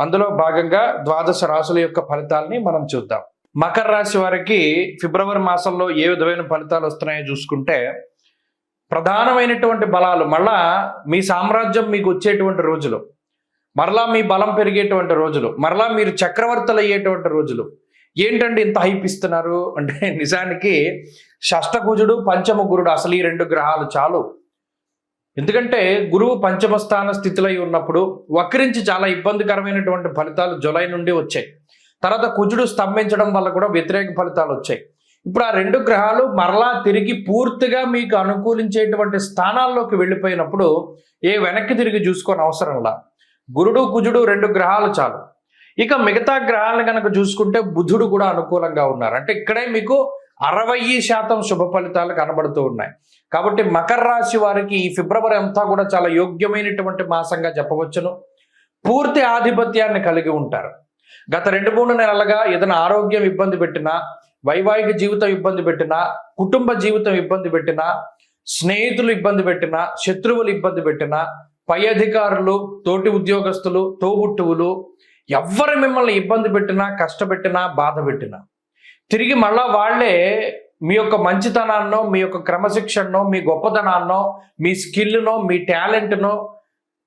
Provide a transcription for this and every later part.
అందులో భాగంగా ద్వాదశ రాశుల యొక్క ఫలితాలని మనం చూద్దాం. మకర రాశి వారికి ఫిబ్రవరి మాసంలో ఏ విధమైన ఫలితాలు వస్తున్నాయో చూసుకుంటే ప్రధానమైనటువంటి బలాలు మళ్ళా మీ సామ్రాజ్యం మీకు వచ్చేటువంటి రోజులు. మరలా మీ బలం పెరిగేటువంటి రోజులు. మరలా మీరు చక్రవర్తులు అయ్యేటువంటి రోజులు. ఏంటండి ఇంత హైప్ ఇస్తున్నారు? అంటే నిజానికి షష్టకుజుడు పంచమ గురుడు అసలు ఈ రెండు గ్రహాలు చాలు. ఎందుకంటే గురువు పంచమ స్థాన స్థితిలో ఉన్నప్పుడు వక్రించి చాలా ఇబ్బందికరమైనటువంటి ఫలితాలు జులై నుండి వచ్చాయి. తర్వాత కుజుడు స్తంభించడం వల్ల కూడా వ్యతిరేక ఫలితాలు వచ్చాయి. ఇప్పుడు ఆ రెండు గ్రహాలు మరలా తిరిగి పూర్తిగా మీకు అనుకూలించేటువంటి స్థానాల్లోకి వెళ్ళిపోయినప్పుడు ఏ వెనక్కి తిరిగి చూసుకొని అవసరంలా గురుడు కుజుడు రెండు గ్రహాలు చాలు. ఇక మిగతా గ్రహాలను కనుక చూసుకుంటే బుధుడు కూడా అనుకూలంగా ఉన్నారు. అంటే ఇక్కడే మీకు అరవై శాతం శుభ ఫలితాలు కనబడుతూ ఉన్నాయి. కాబట్టి మకర రాశి వారికి ఈ ఫిబ్రవరి అంతా కూడా చాలా యోగ్యమైనటువంటి మాసంగా చెప్పవచ్చును. పూర్తి ఆధిపత్యాన్ని కలిగి ఉంటారు. గత రెండు మూడు నెలలుగా ఏదైనా ఆరోగ్యం ఇబ్బంది పెట్టినా వైవాహిక జీవితం ఇబ్బంది పెట్టినా కుటుంబ జీవితం ఇబ్బంది పెట్టినా స్నేహితులు ఇబ్బంది పెట్టినా శత్రువులు ఇబ్బంది పెట్టినా పై అధికారులు తోటి ఉద్యోగస్తులు తోబుట్టువులు ఎవరు మిమ్మల్ని ఇబ్బంది పెట్టినా కష్టపెట్టినా బాధ పెట్టినా తిరిగి మళ్ళా వాళ్ళే మీ యొక్క మంచితనాన్నో మీ యొక్క క్రమశిక్షణనో మీ గొప్పతనాన్నో మీ స్కిల్నో మీ టాలెంట్నో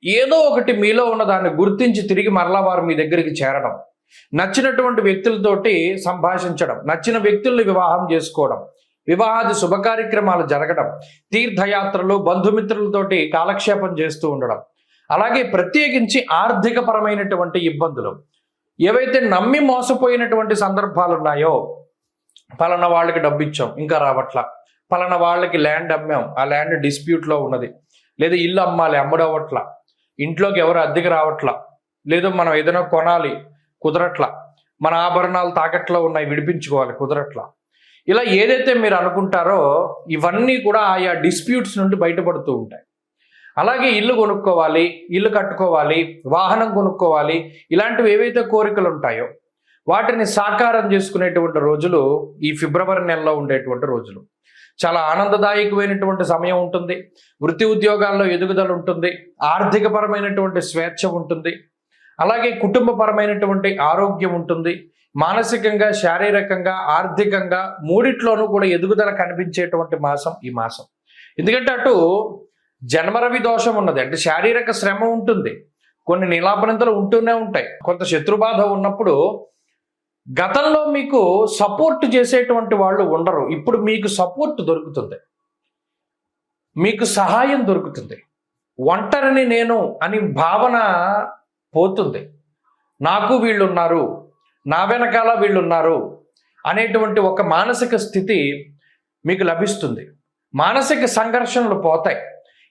ఏదో ఒకటి మీలో ఉన్న దాన్ని గుర్తించి తిరిగి మరలా వారు మీ దగ్గరికి చేరడం. నచ్చినటువంటి వ్యక్తులతోటి సంభాషించడం నచ్చిన వ్యక్తుల్ని వివాహం చేసుకోవడం వివాహాది శుభకార్యక్రమాలు జరగడం తీర్థయాత్రలు బంధుమిత్రులతోటి కాలక్షేపం చేస్తూ ఉండడం అలాగే ప్రత్యేకించి ఆర్థికపరమైనటువంటి ఇబ్బందులు. ఏవైతే నమ్మి మోసపోయినటువంటి సందర్భాలు ఉన్నాయో పలానా వాళ్ళకి డబ్బు ఇచ్చాం ఇంకా రావట్లా. పలానా వాళ్ళకి ల్యాండ్ అమ్మాం ఆ ల్యాండ్ డిస్ప్యూట్లో ఉన్నది. లేదా ఇల్లు అమ్మాలి అమ్ముడవట్లా ఇంట్లోకి ఎవరు అద్దెకి రావట్లా. లేదు మనం ఏదైనా కొనాలి కుదరట్లా. మన ఆభరణాలు తాకట్లో ఉన్నాయి విడిపించుకోవాలి కుదరట్లా. ఇలా ఏదైతే మీరు అనుకుంటారో ఇవన్నీ కూడా ఆయా డిస్ప్యూట్స్ నుండి బయటపడుతూ ఉంటాయి. అలాగే ఇల్లు కొనుక్కోవాలి ఇల్లు కట్టుకోవాలి వాహనం కొనుక్కోవాలి ఇలాంటివి ఏవైతే కోరికలు ఉంటాయో వాటిని సాకారం చేసుకునేటువంటి రోజులు ఈ ఫిబ్రవరి నెలలో ఉండేటువంటి రోజులు. చాలా ఆనందదాయకమైనటువంటి సమయం ఉంటుంది. వృత్తి ఉద్యోగాల్లో ఎదుగుదల ఉంటుంది. ఆర్థికపరమైనటువంటి స్వేచ్ఛ ఉంటుంది. అలాగే కుటుంబపరమైనటువంటి ఆరోగ్యం ఉంటుంది. మానసికంగా శారీరకంగా ఆర్థికంగా మూడిట్లోనూ కూడా ఎదుగుదల కనిపించేటువంటి మాసం ఈ మాసం. ఎందుకంటే అటు జన్మరవి దోషం ఉన్నది. అంటే శారీరక శ్రమ ఉంటుంది. కొన్ని నీలాపనంతలు ఉంటూనే ఉంటాయి. కొంత శత్రుబాధ ఉన్నప్పుడు గతంలో మీకు సపోర్ట్ చేసేటువంటి వాళ్ళు ఉండరు. ఇప్పుడు మీకు సపోర్ట్ దొరుకుతుంది. మీకు సహాయం దొరుకుతుంది. ఒంటరిని నేను అని భావన పోతుంది. నాకు వీళ్ళున్నారు. నా వెనకాల వీళ్ళు ఉన్నారు అనేటువంటి ఒక మానసిక స్థితి మీకు లభిస్తుంది. మానసిక సంఘర్షణలు పోతాయి.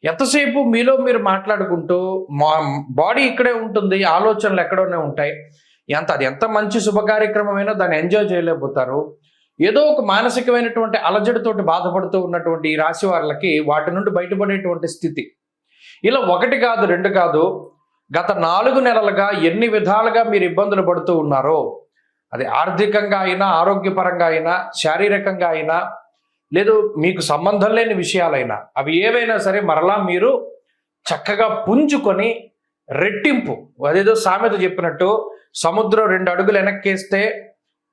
ఎంతసేపు మీలో మీరు మాట్లాడుకుంటూ మా బాడీ ఇక్కడే ఉంటుంది. ఆలోచనలు ఎక్కడోనే ఉంటాయి. ఎంత అది ఎంత మంచి శుభకార్యక్రమమైనా దాన్ని ఎంజాయ్ చేయలేకపోతారు. ఏదో ఒక మానసికమైనటువంటి అలజడితోటి బాధపడుతూ ఉన్నటువంటి ఈ రాశి వాళ్ళకి వాటి నుండి బయటపడేటువంటి స్థితి. ఇలా ఒకటి కాదు రెండు కాదు గత నాలుగు నెలలుగా ఎన్ని విధాలుగా మీరు ఇబ్బందులు పడుతూ ఉన్నారో అది ఆర్థికంగా అయినా ఆరోగ్యపరంగా అయినా శారీరకంగా అయినా లేదు మీకు సంబంధం లేని విషయాలైనా అవి ఏవైనా సరే మరలా మీరు చక్కగా పుంజుకొని రెట్టింపు. అదేదో సామెత చెప్పినట్టు సముద్రం రెండు అడుగులు వెనక్కేస్తే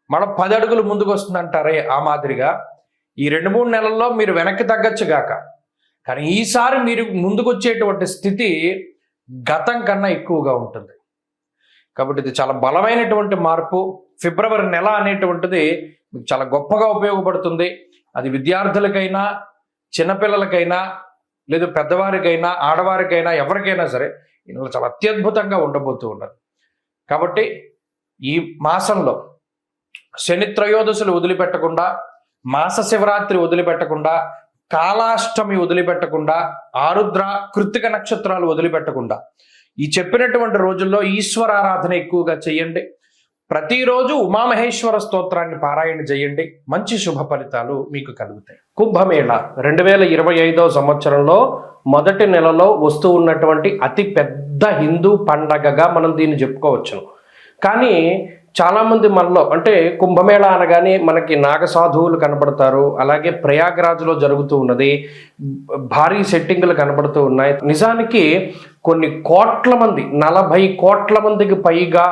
మన పది అడుగులు ముందుకు వస్తుందంటారే ఆ మాదిరిగా. ఈ రెండు మూడు నెలల్లో మీరు వెనక్కి తగ్గచ్చు గాక. కానీ ఈసారి మీరు ముందుకు వచ్చేటువంటి స్థితి గతం కన్నా ఎక్కువగా ఉంటుంది. కాబట్టి ఇది చాలా బలమైనటువంటి మార్పు. ఫిబ్రవరి నెల అనేటువంటిది మీకు చాలా గొప్పగా ఉపయోగపడుతుంది. అది విద్యార్థులకైనా చిన్నపిల్లలకైనా లేదు పెద్దవారికైనా ఆడవారికైనా ఎవరికైనా సరే ఇందులో చాలా అత్యద్భుతంగా ఉండబోతూ ఉన్నారు కాబట్టి ఈ మాసంలో శని త్రయోదశులు వదిలిపెట్టకుండా మాస శివరాత్రి వదిలిపెట్టకుండా కాలాష్టమి వదిలిపెట్టకుండా ఆరుద్ర కృత్తిక నక్షత్రాలు వదిలిపెట్టకుండా ఈ చెప్పినటువంటి రోజుల్లో ఈశ్వర ఆరాధన ఎక్కువగా చేయండి. ప్రతిరోజు ఉమామహేశ్వర స్తోత్రాన్ని పారాయణ చేయండి. మంచి శుభ ఫలితాలు మీకు కలుగుతాయి. కుంభమేళ రెండు వేల ఇరవై ఐదో సంవత్సరంలో మొదటి నెలలో వస్తూ ఉన్నటువంటి అతి పెద్ద హిందూ పండగగా మనం దీన్ని చెప్పుకోవచ్చును కానీ చాలామంది మనలో అంటే కుంభమేళ అనగానే మనకి నాగ సాధువులు కనబడతారు అలాగే ప్రయాగ్రాజ్లో జరుగుతూ ఉన్నది భారీ సెట్టింగులు కనబడుతూ ఉన్నాయి. నిజానికి కొన్ని కోట్ల మంది నలభై కోట్ల మందికి పైగా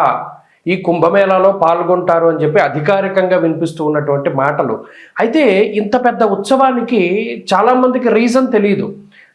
ఈ కుంభమేళాలో పాల్గొంటారు అని చెప్పి అధికారికంగా వినిపిస్తూ ఉన్నటువంటి మాటలు. అయితే ఇంత పెద్ద ఉత్సవానికి చాలామందికి రీజన్ తెలియదు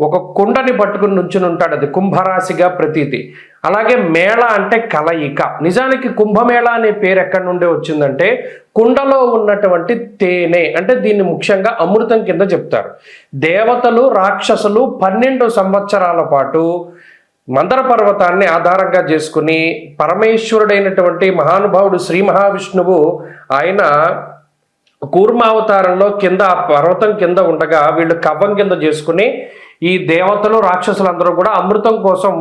ఒక కుండని పట్టుకుని నుంచుని ఉంటాడు. అది కుంభరాశిగా ప్రతీతి. అలాగే మేళ అంటే కలయిక. నిజానికి కుంభమేళ అనే పేరు ఎక్కడి నుండి వచ్చిందంటే కుండలో ఉన్నటువంటి తేనె అంటే దీన్ని ముఖ్యంగా అమృతం కింద చెప్తారు. దేవతలు రాక్షసులు పన్నెండు సంవత్సరాల పాటు మందర పర్వతాన్ని ఆధారంగా చేసుకుని పరమేశ్వరుడైనటువంటి మహానుభావుడు శ్రీ మహావిష్ణువు ఆయన కూర్మావతారంలో కింద ఆ పర్వతం కింద ఉండగా వీళ్ళు కవ్వం కింద చేసుకుని ఈ దేవతలు రాక్షసులందరూ కూడా అమృతం కోసం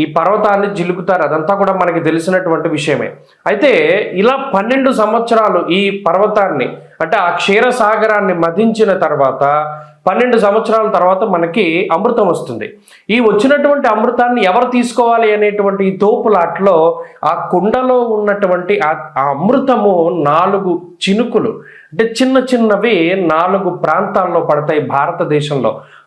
ఈ పర్వతాన్ని జిలుకుతారు. అదంతా కూడా మనకి తెలిసినటువంటి విషయమే. అయితే ఇలా పన్నెండు సంవత్సరాలు ఈ పర్వతాన్ని అంటే ఆ క్షీరసాగరాన్ని మధించిన తర్వాత పన్నెండు సంవత్సరాల తర్వాత మనకి అమృతం వస్తుంది. ఈ వచ్చినటువంటి అమృతాన్ని ఎవరు తీసుకోవాలి అనేటువంటి ఈ తోపులాట్లో ఆ కుండలో ఉన్నటువంటి ఆ ఆ అమృతము నాలుగు చినుకులు అంటే చిన్న చిన్నవి నాలుగు ప్రాంతాల్లో పడతాయి భారతదేశంలో.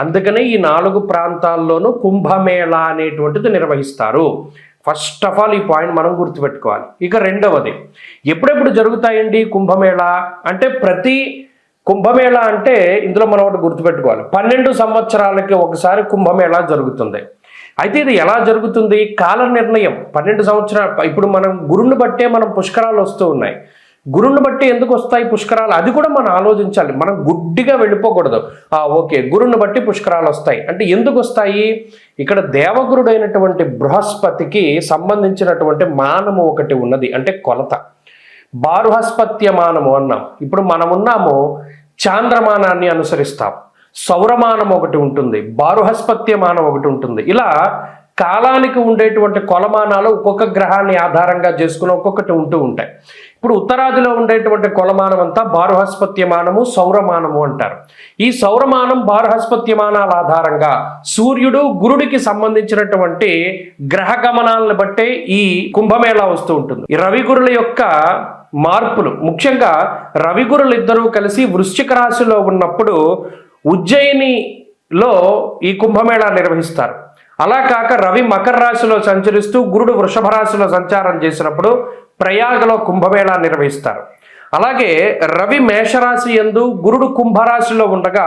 అందుకనే ఈ నాలుగు ప్రాంతాల్లోనూ కుంభమేళ అనేటువంటిది నిర్వహిస్తారు. ఫస్ట్ ఆఫ్ ఆల్ ఈ పాయింట్ మనం గుర్తుపెట్టుకోవాలి. ఇక రెండవది ఎప్పుడెప్పుడు జరుగుతాయండి కుంభమేళ? అంటే ప్రతి కుంభమేళ అంటే ఇందులో మనం ఒకటి గుర్తుపెట్టుకోవాలి. పన్నెండు సంవత్సరాలకి ఒకసారి కుంభమేళ జరుగుతుంది. అయితే ఇది ఎలా జరుగుతుంది? కాల నిర్ణయం పన్నెండు సంవత్సరాలు. ఇప్పుడు మనం గురుని బట్టే మనం పుష్కరాలు వస్తూ ఉన్నాయి. గురుని బట్టి ఎందుకు వస్తాయి పుష్కరాలు? అది కూడా మనం ఆలోచించాలి. మనం గుడ్డిగా వెళ్ళిపోకూడదు. ఆ ఓకే గురుని బట్టి పుష్కరాలు వస్తాయి. అంటే ఎందుకు వస్తాయి? ఇక్కడ దేవగురుడైనటువంటి బృహస్పతికి సంబంధించినటువంటి మానము ఒకటి ఉన్నది. అంటే కొలత. బారుహస్పత్య మానము అన్నాం. ఇప్పుడు మనం ఉన్నాము చాంద్రమానాన్ని అనుసరిస్తాం. సౌరమానం ఒకటి ఉంటుంది. బారుహస్పత్యమానం ఒకటి ఉంటుంది. ఇలా కాలానికి ఉండేటువంటి కొలమానాలు ఒక్కొక్క గ్రహాన్ని ఆధారంగా చేసుకుని ఒక్కొక్కటి ఉంటూ ఉంటాయి. ఇప్పుడు ఉత్తరాదిలో ఉండేటువంటి కులమానం అంతా బారుహస్పత్యమానము సౌరమానము అంటారు. ఈ సౌరమానం బారుహస్పత్యమానాల ఆధారంగా సూర్యుడు గురుడికి సంబంధించినటువంటి గ్రహ గమనాలను బట్టే ఈ కుంభమేళా వస్తూ ఉంటుంది. ఈ రవి గురుల యొక్క మార్పులు ముఖ్యంగా రవి గురులు ఇద్దరూ కలిసి వృశ్చిక రాశిలో ఉన్నప్పుడు ఉజ్జయినిలో ఈ కుంభమేళా నిర్వహిస్తారు. అలా కాక రవి మకర రాశిలో సంచరిస్తూ గురుడు వృషభ రాశిలో సంచారం చేసినప్పుడు ప్రయాగలో కుంభమేళా నిర్వహిస్తారు. అలాగే రవి మేషరాశి ఎందు గురుడు కుంభరాశిలో ఉండగా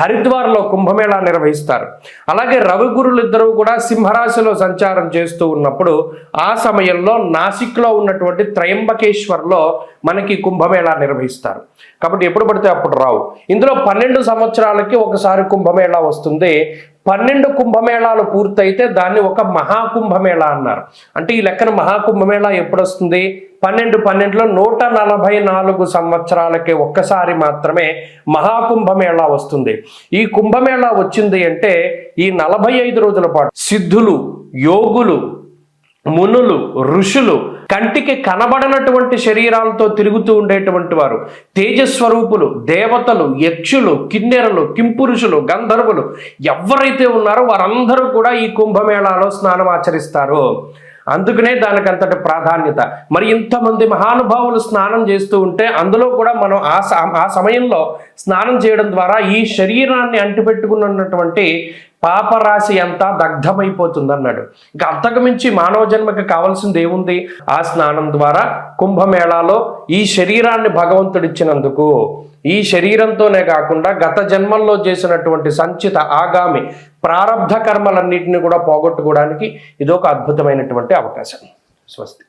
హరిద్వార్లో కుంభమేళా నిర్వహిస్తారు. అలాగే రవి గురులు ఇద్దరు కూడా సింహరాశిలో సంచారం చేస్తూ ఉన్నప్పుడు ఆ సమయంలో నాసిక్లో ఉన్నటువంటి త్రయంబకేశ్వర్లో మనకి కుంభమేళా నిర్వహిస్తారు. కాబట్టి ఎప్పుడు పడితే అప్పుడు రావు. ఇందులో పన్నెండు సంవత్సరాలకి ఒకసారి కుంభమేళా వస్తుంది. పన్నెండు కుంభమేళాలు పూర్తయితే దాన్ని ఒక మహాకుంభమేళా అన్నారు. అంటే ఈ లెక్కన మహాకుంభమేళా ఎప్పుడు వస్తుంది పన్నెండు పన్నెండులో నూట నలభై నాలుగు సంవత్సరాలకి ఒక్కసారి మాత్రమే మహాకుంభమేళా వస్తుంది. ఈ కుంభమేళా వచ్చింది అంటే ఈ నలభై ఐదు రోజుల పాటు సిద్ధులు యోగులు మునులు ఋషులు కంటికి కనబడనటువంటి శరీరాలతో తిరుగుతూ ఉండేటువంటి వారు. తేజస్వరూపులు దేవతలు యక్షులు కిన్నెరలు కింపురుషులు గంధర్వులు ఎవరైతే ఉన్నారో వారందరూ కూడా ఈ కుంభమేళాలో స్నానం ఆచరిస్తారు. అందుకనే దానికి అంతటి ప్రాధాన్యత. మరి ఇంతమంది మహానుభావులు స్నానం చేస్తూ ఉంటే అందులో కూడా మనం ఆ ఆ సమయంలో స్నానం చేయడం ద్వారా ఈ శరీరాన్ని అంటిపెట్టుకున్నటువంటి పాపరాశి అంతా దగ్ధమైపోతుంది అన్నాడు ఇంకా అంతకుమించి మానవ జన్మకి కావాల్సింది ఏముంది? ఆ స్నానం ద్వారా కుంభమేళాలో ఈ శరీరాన్ని భగవంతుడిచ్చినందుకు. ఈ శరీరంతోనే కాకుండా గత జన్మల్లో చేసినటువంటి సంచిత ఆగామి ప్రారంధ కర్మలన్నింటినీ కూడా పోగొట్టుకోవడానికి ఇదొక అద్భుతమైనటువంటి అవకాశం. స్వస్తి.